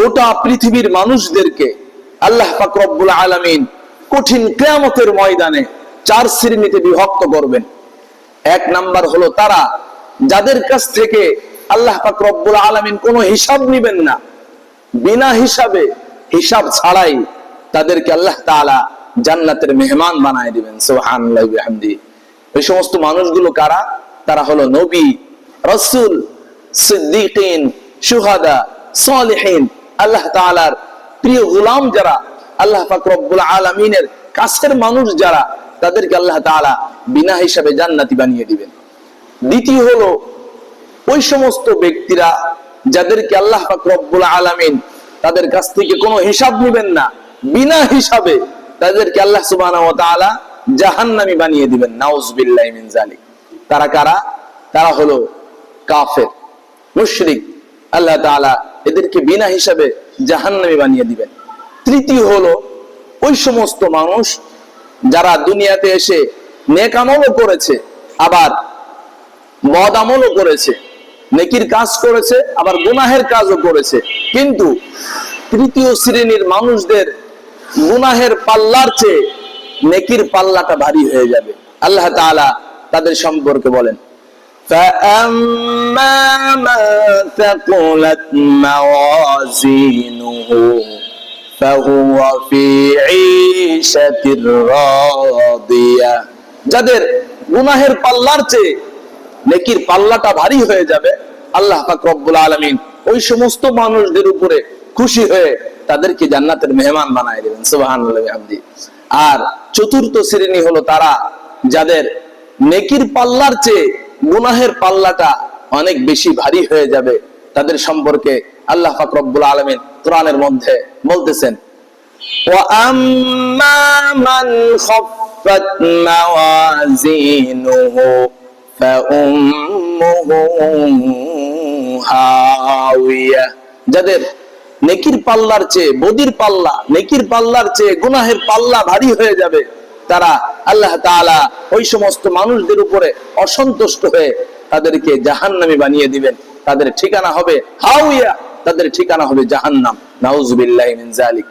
গোটা পৃথিবীর মানুষদেরকে আল্লাহ পাক রব্বুল আলামিন কঠিন কেয়ামতের ময়দানে চার শ্রেণীতে বিভক্ত করবেন। এক নাম্বার হলো তারা যাদের কাছ থেকে আল্লাহ পাক রব্বুল আলামিন কোনো হিসাব নিবেন না, বিনা হিসাবে হিসাব ছাড়াই তাদেরকে আল্লাহ তাআলা জান্নাতের মেহমান বানায় দিবেন। বিহামদি। এই সমস্ত মানুষগুলো কারা? তারা হলো নবী, রসুল, সিদ্দিকিন সুহাদা সালিহিন আল্লাহ তাআলার প্রিয় গোলাম যারা, আল্লাহ পাক রব্বুল আলামিনের কাছের মানুষ যারা, তাদেরকে আল্লাহ তাআলা বিনা হিসাবে জান্নাতি বানিয়ে দিবেন। দ্বিতীয় হলো, ওই সমস্ত ব্যক্তিরা যাদেরকে আল্লাহ পাক রব্বুল আলামিন তাদের কাছ থেকে কোনো হিসাব নেবেন না, বিনা হিসাবে তাদেরকে আল্লাহ ওয়া তাআলা বানিয়ে দিবেন। মিন জালিক তারা কারা? তারা হলো কাফের, মুশরিক। আল্লাহ তাআলা এদেরকে বিনা হিসাবে জাহান্নামী বানিয়ে দিবেন। তৃতীয় হলো, ওই সমস্ত মানুষ যারা দুনিয়াতে এসে নেক আমলও করেছে, আবার মদ আমলও করেছে, নেকির কাজ করেছে, আবার গুনাহের কাজও করেছে। কিন্তু তৃতীয় শ্রেণির মানুষদের গুনাহের পাল্লার চেয়ে নেকির পাল্লাটা ভারী হয়ে যাবে। আল্লাহ তাদের সম্পর্কে বলেন فأما من ثقلت موازينه فهو في عيشة راضية যাদের গুনাহের পাল্লার চেয়ে নেকির পাল্লাটা ভারী হয়ে যাবে আল্লাহ পাক রব্বুল আলামিন ওই সমস্ত মানুষদের উপরে খুশি হয়ে তাদেরকে জান্নাতের মেহমান বানায় দেবেন সুবহানাল্লাহি বিহামদি আর চতুর্থ শ্রেণী হলো তারা যাদের নেকির পাল্লার চেয়ে গুনাহের পাল্লাটা অনেক বেশি ভারী হয়ে যাবে তাদের সম্পর্কে আল্লাহ ফাকরবুল আলমিন কোরআনের মধ্যে বলতেছেন যাদের নেকির পাল্লার চেয়ে বদির পাল্লা, নেকির পাল্লার চেয়ে গুনাহের পাল্লা ভারী হয়ে যাবে তারা আল্লাহ তালা ওই সমস্ত মানুষদের উপরে অসন্তুষ্ট হয়ে তাদেরকে জাহান্নামি বানিয়ে দিবেন। তাদের ঠিকানা হবে হাউইয়া তাদের ঠিকানা হবে জাহান্নাম। নাউজবিল্লাহ মিন জালিক